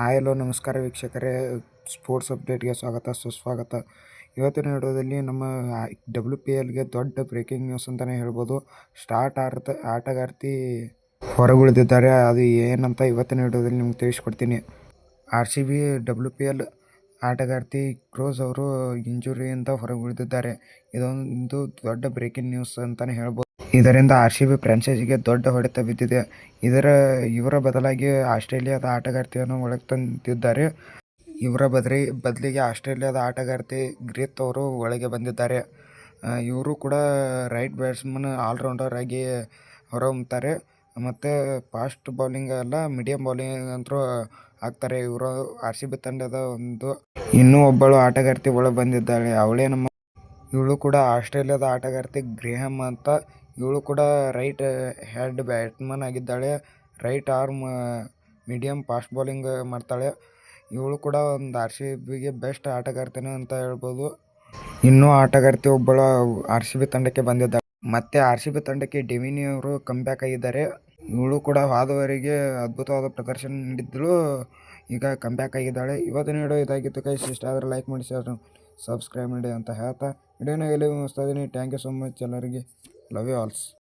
Hi, hello, ನಮಸ್ಕಾರ ವೀಕ್ಷಕರೇ. Sports ಅಪ್ಡೇಟ್ಗೆ ಸ್ವಾಗತ, ಸುಸ್ವಾಗತ. ಇವತ್ತಿನ ವಿಡಿಯೋದಲ್ಲಿ ನಮ್ಮ ಡಬ್ಲ್ಯೂ ಪಿ ಎಲ್ಗೆ ದೊಡ್ಡ ಬ್ರೇಕಿಂಗ್ ನ್ಯೂಸ್ ಅಂತಲೇ ಹೇಳ್ಬೋದು. ಸ್ಟಾರ್ಟ್ ಆರ್ತ, ಆಟಗಾರ್ತಿ ಹೊರಗುಳಿದಿದ್ದಾರೆ. ಅದು ಏನಂತ ಇವತ್ತಿನ ವಿಡಿಯೋದಲ್ಲಿ ನಿಮ್ಗೆ ತಿಳಿಸ್ಕೊಡ್ತೀನಿ. R C B W P L ಆಟಗಾರ್ತಿ ಕ್ರೋಸ್ ಅವರು ಇಂಜುರಿಯಿಂದ ಹೊರಗುಳಿದಿದ್ದಾರೆ. ಇದೊಂದು ದೊಡ್ಡ ಬ್ರೇಕಿಂಗ್ ನ್ಯೂಸ್ ಅಂತಲೇ ಹೇಳ್ಬೋದು. ಇದರಿಂದ ಆರ್ ಸಿ ಬಿ ಫ್ರಾಂಚೈಸಿಗೆ ದೊಡ್ಡ ಹೊಡೆತ ಬಿದ್ದಿದೆ. ಇದರ, ಇವರ ಬದಲಾಗಿ ಆಸ್ಟ್ರೇಲಿಯಾದ ಆಟಗಾರ್ತಿಯನ್ನು ಒಳಗೆ ತಂದಿದ್ದಾರೆ ಇವರ ಬದಲಿ ಬದಲಿಗೆ ಆಸ್ಟ್ರೇಲಿಯಾದ ಆಟಗಾರ್ತಿ ಗ್ರೀತ್ ಅವರು ಒಳಗೆ ಬಂದಿದ್ದಾರೆ. ಇವರು ಕೂಡ ರೈಟ್ ಬ್ಯಾಟ್ಸ್ಮನ್, ಆಲ್ರೌಂಡರ್ ಆಗಿ ಹೊರಹೊಮ್ಮುತ್ತಾರೆ ಮತ್ತು ಫಾಸ್ಟ್ ಬೌಲಿಂಗ್ ಅಲ್ಲ, ಮೀಡಿಯಂ ಬೌಲಿಂಗ್ ಅಂತೂ ಆಗ್ತಾರೆ ಇವರು ಆರ್ ಸಿ ಬಿ ತಂಡದ ಒಂದು. ಇನ್ನೂ ಒಬ್ಬಳು ಆಟಗಾರ್ತಿ ಒಳಗೆ ಬಂದಿದ್ದಾಳೆ. ಅವಳೇ ನಮ್ಮ ಇವಳು ಕೂಡ ಆಸ್ಟ್ರೇಲಿಯಾದ ಆಟಗಾರ್ತಿ ಗ್ರೇಹಮ್ ಅಂತ. ಇವಳು ಕೂಡ ರೈಟ್ ಹೆಡ್ ಬ್ಯಾಟ್ಮನ್ ಆಗಿದ್ದಾಳೆ. Right arm medium fast bowling ಮಾಡ್ತಾಳೆ. ಇವಳು ಕೂಡ ಒಂದು ಆರ್ ಸಿ ಬಿಗೆ ಬೆಸ್ಟ್ ಆಟಗಾರ್ತಿನೇ ಅಂತ ಹೇಳ್ಬೋದು. ಇನ್ನೂ ಆಟಗಾರ್ತಿ ಒಬ್ಬಳು ಆರ್ ಸಿ ಬಿ ತಂಡಕ್ಕೆ ಬಂದಿದ್ದಾಳೆ. ಮತ್ತೆ ಆರ್ ಸಿ ಬಿ ತಂಡಕ್ಕೆ ಡೆವಿನಿ ಅವರು ಕಮ್ಬ್ಯಾಕ್ ಆಗಿದ್ದಾರೆ. ಇವಳು ಕೂಡ ಹಾದವರಿಗೆ ಅದ್ಭುತವಾದ ಪ್ರದರ್ಶನ ನೀಡಿದ್ದಳು. ಈಗ ಕಮ್ಬ್ಯಾಕ್ ಆಗಿದ್ದಾಳೆ. ಇವತ್ತು ನೀಡೋ ಇದಾಗಿತ್ತು ಕೈ ಇಷ್ಟ ಆದರೆ ಲೈಕ್ ಮಾಡಿ ಶೇರ್ ಸಬ್ಸ್ಕ್ರೈಬ್ ಮಾಡಿ ಅಂತ ಹೇಳ್ತಾ. ವಿಡಿಯೋನ ಇಲ್ಲಿ ಮುಗಿಸ್ತಾ ಇದ್ದೀನಿ ಥ್ಯಾಂಕ್ ಯು ಸೊ ಮಚ್ ಎಲ್ಲರಿಗೆ. Love you all